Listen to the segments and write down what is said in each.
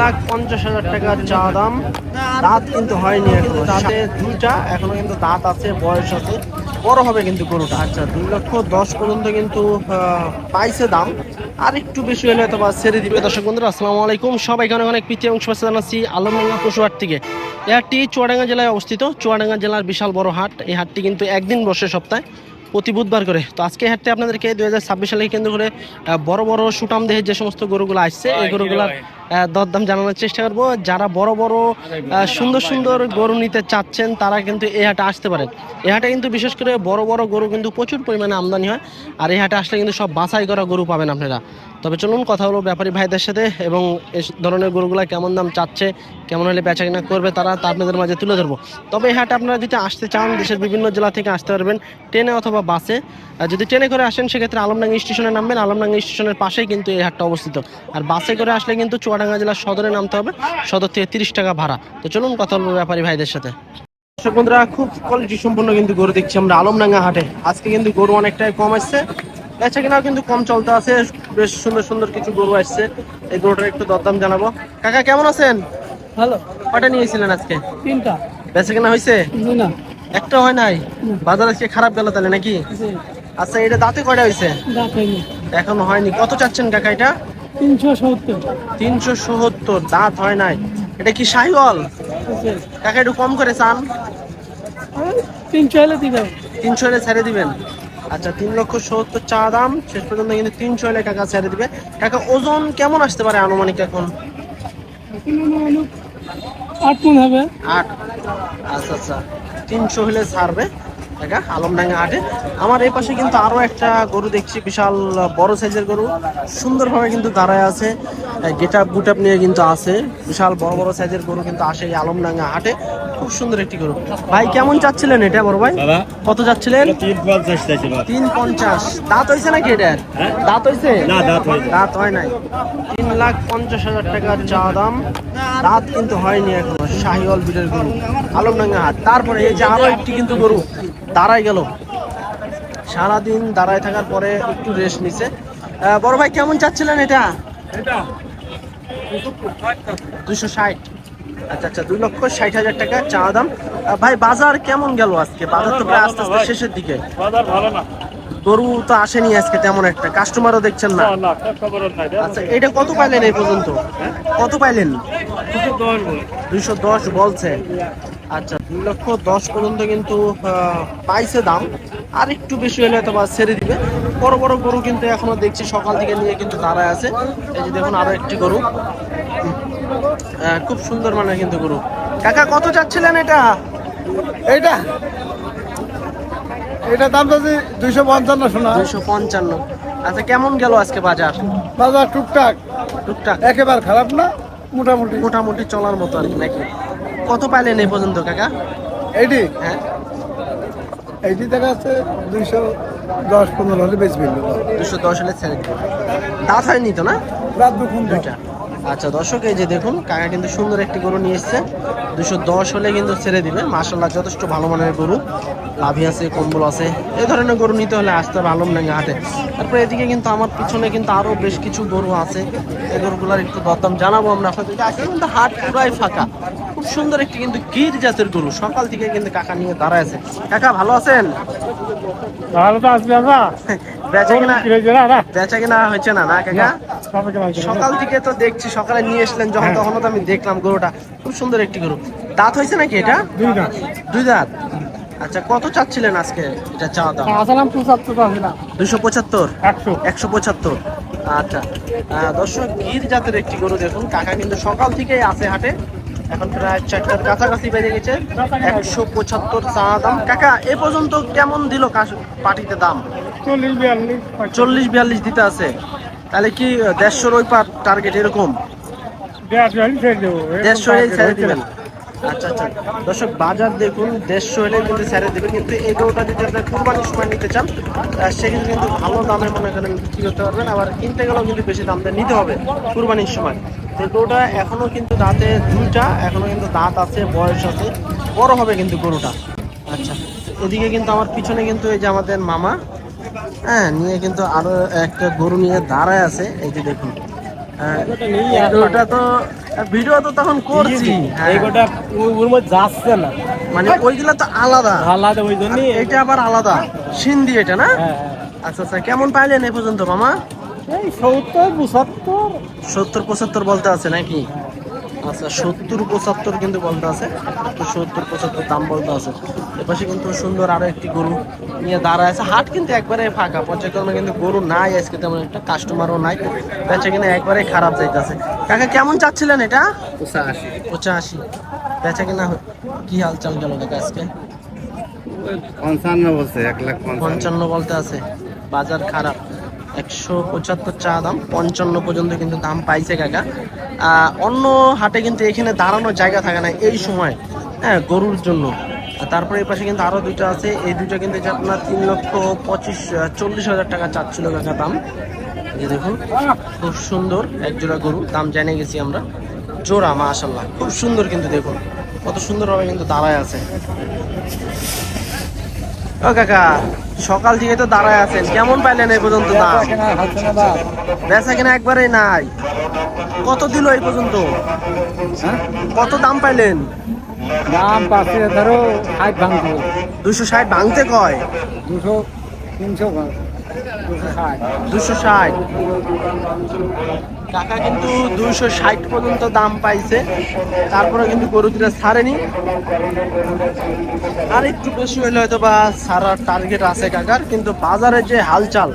লাখ পঞ্চাশ হাজার টাকা চা দাম। দাঁত কিন্তু হয়নি এখনও। দাঁতে দুইটা এখনও কিন্তু দাঁত আছে বয়স আছে। বড় হবে কিন্তু গরুটা। আচ্ছা দুই লক্ষ দশ পর্যন্ত কিন্তু পাইছে দাম। আর একটু বেশি হলে হয়তো বা ছেড়ে দিবে। দর্শক বন্ধুরা আসসালামু আলাইকুম। সবাইকে অনেক অনেক প্রীতি এবং শুভেচ্ছা জানাচ্ছি আলমডাঙ্গা পশুহাট থেকে। এই হাটটি চুয়াডাঙ্গা জেলায় অবস্থিত। চুয়াডাঙ্গা জেলার বিশাল বড় হাট। এই হাটটি কিন্তু একদিন বসে সপ্তাহে প্রতি বুধবার করে। তো আজকে হাটতে আপনাদেরকে দুই হাজার ছাব্বিশ সালে কেন্দ্র করে বড় বড় সুটাম দেহের যে সমস্ত গরুগুলো আসছে এই গরুগুলার দরদাম জানানোর চেষ্টা করব। যারা বড় বড় সুন্দর সুন্দর গরু নিতে চাচ্ছেন, তারা কিন্তু এই হাটে আসতে পারেন। এই হাটে কিন্তু বিশেষ করে বড় বড় গরু কিন্তু প্রচুর পরিমাণে আমদানি হয়। আর এই হাটে আসলে কিন্তু সব বাছাই করা গরু পাবেন আপনারা। তবে চলুন কথা হলো ব্যাপারী ভাইদের সাথে এবং এই ধরনের গরুগুলা কেমন দাম চাচ্ছে, কেমন হলে বেচা কিনা করবে তারা, তা আপনাদের মাঝে তুলে ধরবো। তবে এই হাটে আপনারা যদি আসতে চান, দেশের বিভিন্ন জেলা থেকে আসতে পারবেন ট্রেনে অথবা বাসে। যদি ট্রেনে করে আসেন, সেক্ষেত্রে আলমডাঙ্গা স্টেশনে নামবেন। আলমডাঙ্গা স্টেশনের পাশেই কিন্তু এই হাটটা অবস্থিত। আর বাসে করে আসলে কিন্তু চুয়াডাঙ্গা জেলার সদরে নামতে হবে। সদর থেকে তিরিশ টাকা ভাড়া। তো চলুন কথা বলব ব্যাপারী ভাইদের সাথে। দর্শক বন্ধুরা খুব কোয়ালিটি সম্পন্ন কিন্তু গরু দেখছি আমরা আলমডাঙ্গা হাটে। আজকে কিন্তু গরু অনেকটাই কম আসছে। বেচা কিনাও কিন্তু কম চলতে আছে। বেশ সুন্দর সুন্দর কিছু গরু আসছে। এই গরুটার একটু দরদাম জানাব। কাকা কেমন আছেন? ভালো। কটা নিয়েছিলেন আজকে? তিনটা। বেচা কিনা হয়েছে? না। একটা হয় নাই? বাজার আজকে খারাপ গেল তাহলে নাকি? আচ্ছা এটা দাঁতে কয়টা হয়েছে? এখনও হয়নি। কত চাচ্ছেন কাকা এটা? তিনশো সত্তর। তিনশো সত্তর দাঁত হয় নাই। এটা কি সাইওয়াল কাকা একটু কম করে চান। তিনশো হলে দিবে তিনশো হলে ছেড়ে দিবেন। আচ্ছা তিন লক্ষ সত্তর চা দাম। শেষ পর্যন্ত কিন্তু তিনশো হলে কাকা ছেড়ে দিবে। কাকা ওজন কেমন আসতে পারে আনুমানিক এখন? আট মন হবে। আট। আচ্ছা আচ্ছা। তিনশো হলে ছাড়বে। কাকা আলমডাঙ্গা হাটে। আমার এই পাশে কিন্তু আরও একটা গরু দেখছি বিশাল বড় সাইজের গরু। সুন্দরভাবে কিন্তু দাঁড়ায় আছে গেট আপ গুট আপ নিয়ে কিন্তু আছে। বিশাল বড় বড় সাইজের গরু কিন্তু আসে এই আলমডাঙ্গা হাটে। খুব সুন্দর একটি গরু। ভাই কেমন চাচ্ছিলেন এটা বড় ভাই? কত চাচ্ছিলেন? তিন পঞ্চাশ দাঁত হয়েছে নাকি এটার? হ্যাঁ? দাঁত হয়েছে দাঁত হয় নাই। তিন লাখ পঞ্চাশ হাজার টাকা চা দাম। দাঁত কিন্তু হয়নি এখনও শাহিওয়াল বিলের গরু আলমডাঙ্গা হাট। তারপরে এই যে আরও একটি কিন্তু গরু দাঁড়ায় গেল। সারাদিন দাঁড়ায় থাকার পরে একটু রেস্ট নিছে। বড় ভাই কেমন চাচ্ছিলেন এটা? দুশো ষাট। আচ্ছা আচ্ছা দুই লক্ষ ষাট হাজার টাকা চা দাম। ভাই বাজার কেমন গেল আজকে? বাজার তো প্রায় আস্তে আস্তে শেষের দিকে। বাজার ভালো না। গরু তো আসেনি আজকে তেমন একটা। কাস্টমারও দেখছেন না। আচ্ছা এটা কত পাইলেন এই পর্যন্ত? কত পাইলেন? দশ দশ বলছে। আচ্ছা দুই লক্ষ দশ পর্যন্ত কিন্তু পাইছে দাম। আর একটু বেশি হলে হয়তো বা ছেড়ে দিবে। বড় বড় গরু কিন্তু এখনও দেখছি সকাল থেকে নিয়ে কিন্তু দাঁড়ায় আছে। এই যে দেখুন আরও একটি গরু। খুব সুন্দর মানে কিন্তু গরু। কাকা কত চাচ্ছিলেন এটা? এইটা? এটা দাম তো দুইশো পঞ্চান্ন শোনা দুইশো পঞ্চান্ন। আচ্ছা কেমন গেল আজকে বাজার? বাজার টুকটাক। টুকটাক। একেবারে খারাপ না মোটামুটি। মোটামুটি চলার মতো আর কি নাকি? কত পাইলেন এই পর্যন্ত কাকা? এইটি? হ্যাঁ। এইটি দেখা যাচ্ছে দুইশো দশ পনেরো হলে বেশি ফেলবে দুশো দশ হলে ছেড়ে দাঁত হয়নি তো না? রাত দুপুর দুইটা। আচ্ছা দর্শক এই যে দেখুন কাকা কিন্তু সুন্দর একটি গরু নিয়ে এসছে। দুশো দশ হলে কিন্তু ছেড়ে দিবে। মার্শাল্লাহ যথেষ্ট ভালো মানের গরু। লাভি আছে কম্বল আছে। এই ধরনের গরু নিতে হলে আসতে হবে আলমডাঙ্গা হাটে। তারপরে এদিকে কিন্তু আমার পিছনে কিন্তু আরও বেশ কিছু গরু আছে। এই গরুগুলার একটু দরদাম জানাব আমরা আপনাদেরকে। আজকে কিন্তু হাট পুরাই ফাঁকা। খুব সুন্দর একটি কিন্তু গির জাতের গরু। সকাল থেকে কিন্তু কাকা নিয়ে দাঁড়ায় আছে। কাকা ভালো আছেন? ভালো তো আসবে বেচা কিনা বেচা কিনা হয়েছে না না কাকা? সকাল থেকে তো দেখছি সকালে নিয়ে এসলেন যখন তখন তো আমি দেখলাম গরুটা। খুব সুন্দর একটি গরু। দাঁত হয়েছে নাকি এটা? দুই না দুই দাঁত? আচ্ছা কত চাচ্ছিলেন আজকে এটা চাওয়া দাম? আসালাম পঁচাত্তর একশো। পঁচাত্তর। আচ্ছা। দর্শক গির জাতের একটি গরু দেখুন। কাকা কিন্তু সকাল থেকেই আছে হাটে। এখন প্রায় চারটার কাছাকাছি বেড়ে গেছে। একশো পঁচাত্তর চা দাম। কাকা এ পর্যন্ত কেমন দিল পাটিতে দাম? চল্লিশ বিয়াল্লিশ চল্লিশ বিয়াল্লিশ দিতে আছে। তাহলে কি দেড়শোর ওই পার টার্গেট এরকম? দেড়শো হলে ছেড়ে দিবেন। আচ্ছা আচ্ছা। দর্শক বাজার দেখুন দেড়শো হলে কিন্তু ছেড়ে দেবে কিন্তু এই গরুটা যদি আপনার কুরবানির সময় নিতে চান সেক্ষেত্রে কিন্তু ভালো দামে মনে করেন বিক্রি করতে পারবেন। আবার কিনতে গেলেও কিন্তু বেশি দাম দিয়ে নিতে হবে কুরবানির সময়। তো গরুটা এখনও কিন্তু দাঁতে দুইটা এখনও কিন্তু দাঁত আছে বয়স আছে বড় হবে কিন্তু গরুটা। আচ্ছা এদিকে কিন্তু আমার পিছনে কিন্তু এই যে আমাদের মামা হ্যাঁ নিয়ে কিন্তু আরও একটা গরু নিয়ে দাঁড়ায় আছে। এই যে দেখুন। আহ, তো ভিডিও তো তখন করছি। হ্যাঁ। ওর মধ্যে যাচ্ছে না। মানে ওইগুলা তো আলাদা। আলাদা ওই জন্যই এটা আবার আলাদা। সিন্ধি এটা না? হ্যাঁ আচ্ছা আচ্ছা কেমন পাইলেন এই পর্যন্ত মামা? এই সত্তর পঁচাত্তর। সত্তর পঁচাত্তর বলতে আছে নাকি? আচ্ছা সত্তর পঁচাত্তর কিন্তু বলতে আছে। তো সত্তর পঁচাত্তর দাম বলতে আছে। এপাশে কিন্তু সুন্দর আরও একটি গরু নিয়ে দাঁড়ায় আছে। হাট কিন্তু একবারে ফাঁকা। পর্যায়ক্রমে কিন্তু গরু নাই আজকে তেমন একটা কাস্টমারও নাই। বেচা কিনা একবারে খারাপ যাইতেছে। কাকা কেমন চাচ্ছিলেন এটা? পঁচাশি। পঁচাশি। বেচা কিনা কি হাল চাল গেল কাকা আজকে? পঞ্চান্ন বলছে এক লাখ পঞ্চান্ন বলতে আছে। বাজার খারাপ। একশো পঁচাত্তর চা দাম, পঞ্চান্ন পর্যন্ত কিন্তু দাম পাইছে কাকা। অন্য হাটে কিন্তু এখানে দাঁড়ানোর জায়গা থাকে না এই সময় হ্যাঁ গরুর জন্য। তারপরে এই পাশে কিন্তু আরও দুইটা আছে। এই দুইটা কিন্তু যে আপনার তিন লক্ষ পঁচিশ, চল্লিশ হাজার টাকা চাচ্ছিল কাকা দাম। এই দেখুন, খুব সুন্দর এক জোড়া গরু, দাম জেনে গেছি আমরা। জোড়া মা মাশাল্লাহ খুব সুন্দর কিন্তু দেখুন, কত সুন্দরভাবে কিন্তু দাঁড়ায় আছে। ও কাকা সকাল থেকে তো দাঁড়ায় আছেন। কেমন পাইলেন এই পর্যন্ত দাম? বেচা কিনা একবারে নাই। কত দিল এই পর্যন্ত? কত দাম পাইলেন? দাম পাঁচশো ধরো ষাট ভাঙতে দুশো ষাট ভাঙতে কয়? দুশো তিনশো দুশো ষাট। টাকা কিন্তু দুইশো ষাট পর্যন্ত দাম পাইছে। তারপরে কিন্তু গরু দুটা ছাড়েনি। আর একটু বেশি হইলে হয়তো বা সারার টার্গেট আছে কাকার কিন্তু বাজারে যে হালচাল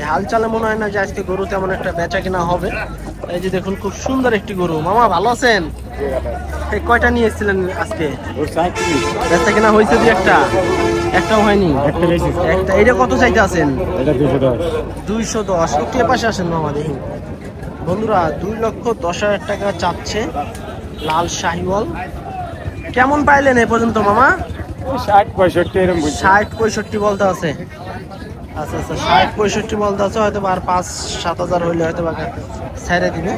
এই হালচালে মনে হয় না যে আজকে গরু তেমন একটা বেচা কিনা হবে। এই যে দেখুন খুব সুন্দর একটি গরু। মামা ভালো আছেন? এই কয়টা নিয়ে এসেছিলেন আজকে? বেচা কিনা হয়েছে দুই একটা। একটাও হয়নি? একটা এটা কত চাইতে আছেন এটা দুশো দশ। দুইশো দশ। একটু এপাশে আসেন মামা দেখি। বন্ধুরা দুই লক্ষ দশ হাজার টাকা চাচ্ছে লাল শাহিওয়াল। কেমন পাইলেন এ পর্যন্ত মামা? ষাট পঁয়ষট্টি এরকম ষাট পঁয়ষট্টি বলতে আছে। আচ্ছা আচ্ছা ষাট পঁয়ষট্টি বলতে আছে হয়তো আর পাঁচ সাত হাজার হইলে হয়তো বা ছেড়ে দিবে।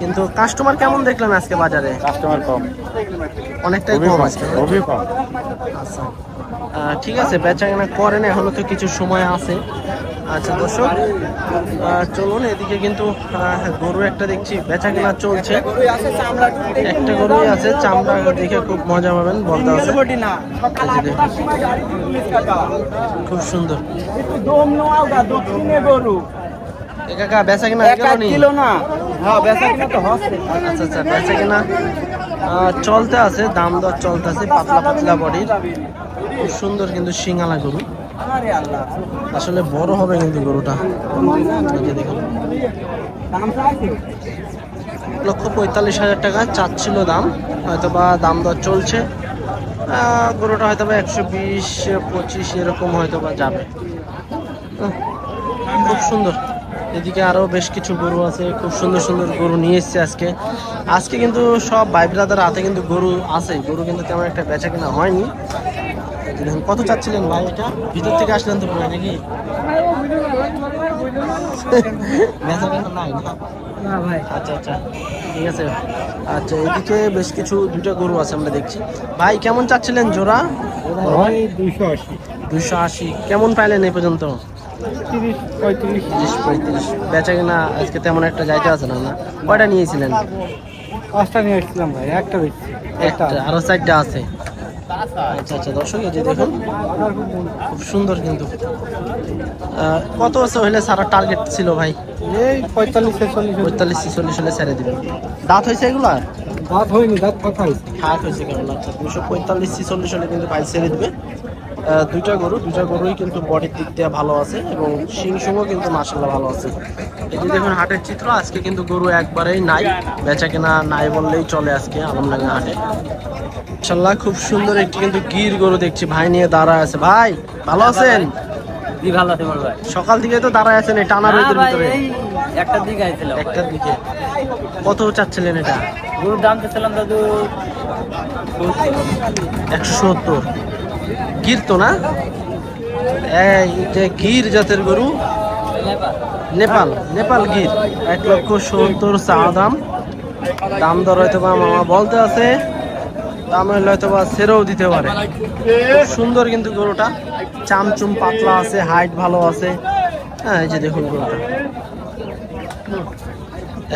কিন্তু কাস্টমার কেমন দেখলেন আজকে বাজারে? কাস্টমার কম। অনেকটাই কম আজকে। আচ্ছা। ঠিক আছে বেচা কেনা করেন এখনও তো কিছু সময় আছে। আচ্ছা দর্শক চলুন এদিকে কিন্তু গরু একটা দেখছি বেচা কেনা চলছে। একটা গরুই আছে চামড়া দেখে খুব মজা পাবেন বলতে আছে। খুব সুন্দর। এ কাকা বেচা কেনা গেল না? হ্যাঁ বেচা কিনা তো আচ্ছা আচ্ছা বেচা কেনা চলতে আছে দাম দর চলতে আছে পাতলা পাতলা বডির। খুব সুন্দর কিন্তু সিঙ্গালা গরু। আসলে বড় হবে কিন্তু গরুটা। লক্ষ পঁয়তাল্লিশ হাজার টাকা চাচ্ছিল দাম। হয়তো বা দাম দর চলছে। গরুটা হয়তো বা একশো বিশ, পঁচিশ এরকম হয়তো বা যাবে খুব সুন্দর। এদিকে আরও বেশ কিছু গরু আছে। খুব সুন্দর সুন্দর গরু নিয়ে এসছে আজকে। আজকে কিন্তু সব ভাই ব্রাদার হাতে কিন্তু গরু আছে। গরু কিন্তু তেমন একটা বেচা কিনা হয়নি। দেখুন, কত চাচ্ছিলেন ভাই এটা? ভিতর থেকে আসলেন তো হয় নাকি? বেচা কিনা নাই না? না ভাই। আচ্ছা আচ্ছা। ঠিক আছে। আচ্ছা এদিকে বেশ কিছু দুইটা গরু আছে আমরা দেখছি। ভাই কেমন চাচ্ছিলেন জোড়া? ভাই দুশো আশি। দুইশো আশি। কেমন পাইলেন এই পর্যন্ত? তিরিশ পঁয়ত্রিশ। তিরিশ পঁয়ত্রিশ। বেচা কিনা আজকে তেমন একটা যাইতে আছে না না? কয়টা নিয়েছিলেন? পাঁচটা নিয়ে এসেছিলাম ভাই একটা বেশি একটা আরও চারটা আছে। আচ্ছা আচ্ছা দর্শক এই যে দেখুন খুব সুন্দর কিন্তু। কত বছর হলে সারা টার্গেট ছিল ভাই? এই পঁয়তাল্লিশ ছেচল্লিশ পঁয়তাল্লিশ ছেচল্লিশ হলে ছেড়ে দিবেন। দাঁত হয়েছে এগুলা? দাঁত হয়নি দাঁত কথা হয়েছে। হাট হয়েছে কেমন আচ্ছা দুশো পঁয়তাল্লিশ ছেচল্লিশ হলে কিন্তু ভাই ছেড়ে দিবে। দুইটা গরু দুইটা গরুই কিন্তু বডির দিক দিয়ে ভালো আছে এবং শিং সুংও কিন্তু মাসাল্লাহ ভালো আছে। যে দেখুন হাটের চিত্র আজকে কিন্তু গরু একবারেই নাই বেচা কেনা নাই বললেই চলে আজকে আলমডাঙ্গা হাটে। মাসাল্লাহ খুব সুন্দর একটি কিন্তু গির গরু দেখছি ভাই নিয়ে দাঁড়ায় আছে। ভাই ভালো আছেন? ভালো ভাই। সকাল থেকে তো দাঁড়ায় আছেন এই টানা রোদের ভিতরে। একটা দিক একটার দিকে। কত চাচ্ছিলেন এটা? গরুর দাম চাচ্ছিলাম দাদু একশো সত্তর। গির তো না? যে গির জাতের গরু। নেপাল নেপাল গির। এক লক্ষ সত্তর চা দাম। দাম দর হয়তো বা মামা বলতে আছে, দাম হইলে হয়তো বা ছেড়েও দিতে পারে। সুন্দর কিন্তু গরুটা। চামচুম পাতলা আছে, হাইট ভালো আছে। হ্যাঁ এই যে দেখুন গরুটা।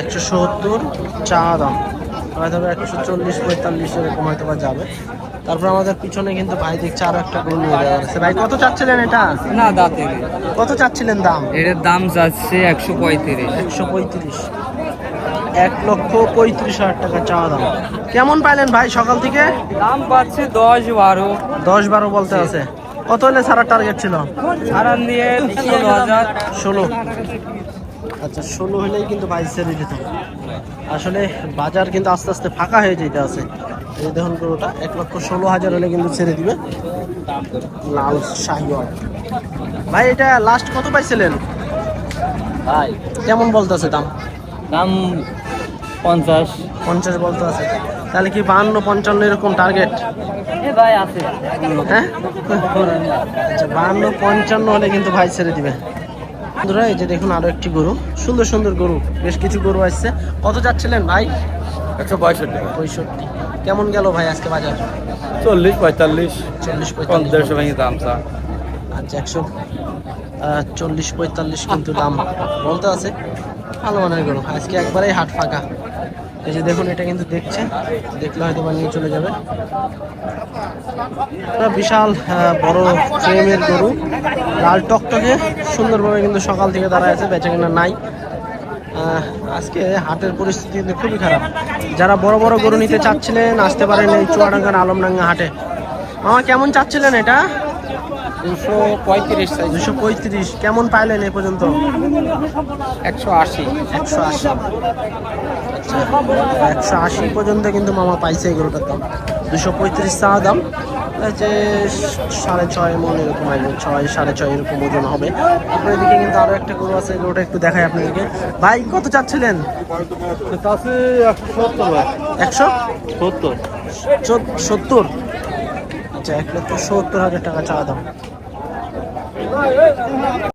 একশো সত্তর চা দাম। হয়তো একশো চল্লিশ পঁয়তাল্লিশ এরকম হয়তো বা যাবে। তারপর আমাদের পিছনে কিন্তু ভাই দেখছে আরও একটা গরু নিয়ে যাওয়া হচ্ছে ভাই কত চাচ্ছিলেন এটা? না দাঁতে কত চাচ্ছিলেন দাম? এটার দাম যাচ্ছে একশো পঁয়ত্রিশ। একশো পঁয়ত্রিশ। এক লক্ষ পঁয়ত্রিশ হাজার টাকা চাওয়া দাম। কেমন পাইলেন ভাই সকাল থেকে? দাম পাচ্ছে দশ বারো। দশ বারো বলতে আছে। কত হলে ছাড়ার টার্গেট ছিল? সারান দিয়ে ষোলো হাজার। ষোলো। আচ্ছা ষোলো হলেই কিন্তু বাইশ ছেড়ে দিত আসলে বাজার কিন্তু আস্তে আস্তে ফাঁকা হয়ে যেতে আছে। এই দেখুন গরুটা এক লক্ষ ষোলো হাজার হলে কিন্তু ছেড়ে দিবে। লাল শাহিওয়াল ভাই এটা লাস্ট কত পাইছিলেন? ভাই। কেমন বলতেছে দাম? দাম পঞ্চাশ। পঞ্চাশ বলতে আছে। তাহলে কি বাহান্ন পঞ্চান্ন এরকম টার্গেট ভাই আছে। হ্যাঁ? আচ্ছা বাহান্ন পঞ্চান্ন হলে কিন্তু ভাই ছেড়ে দিবে। বন্ধুরা এই যে দেখুন আরও একটি গরু। সুন্দর সুন্দর গরু। বেশ কিছু গরু আসছে। কত যাচ্ছিলেন ভাই? একশো পঁয়ষট্টি। পঁয়ষট্টি। কেমন গেল ভাই আজকে বাজার? চল্লিশ পঁয়তাল্লিশ। চল্লিশ পঁয়তাল্লিশ। ভেঙে দাম চা আচ্ছা একশো। চল্লিশ পঁয়তাল্লিশ কিন্তু দাম বলতে আছে। ভালো মানের গরু আজকে একবারেই হাট ফাঁকা। এই যে দেখুন এটা কিন্তু দেখছে। দেখলে হয়তো বা নিয়ে চলে যাবে। বিশাল বড় ফ্রেমের গরু। লাল টকটকে সুন্দরভাবে কিন্তু সকাল থেকে দাঁড়ায় আছে বেচা কিনা নাই। আজকে হাটের পরিস্থিতি কিন্তু খুবই খারাপ। যারা বড় বড় গরু নিতে চাচ্ছিলেন আসতে পারেন এই চুয়াডাঙ্গার আলমডাঙ্গা হাটে। মামা কেমন চাচ্ছিলেন এটা? দুশো পঁয়ত্রিশ দুশো পঁয়ত্রিশ। কেমন পাইলেন এ পর্যন্ত? একশো আশি। একশো আশি। আচ্ছা একশো আশি পর্যন্ত কিন্তু মামা পাইছে এই গরুটার দাম। দুশো পঁয়ত্রিশ চাওয়া দাম। যে সাড়ে ছয় মন এরকম আসবে ছয় সাড়ে ছয় এরকম ওজন হবে। তারপরে এদিকে কিন্তু আরও একটা গরু আছে গরুটা একটু দেখাই আপনাদেরকে। ভাই কত চাচ্ছিলেন? একশো সত্তর। সত্তর? আচ্ছা এক লক্ষ সত্তর হাজার টাকা চাওয়া দাম।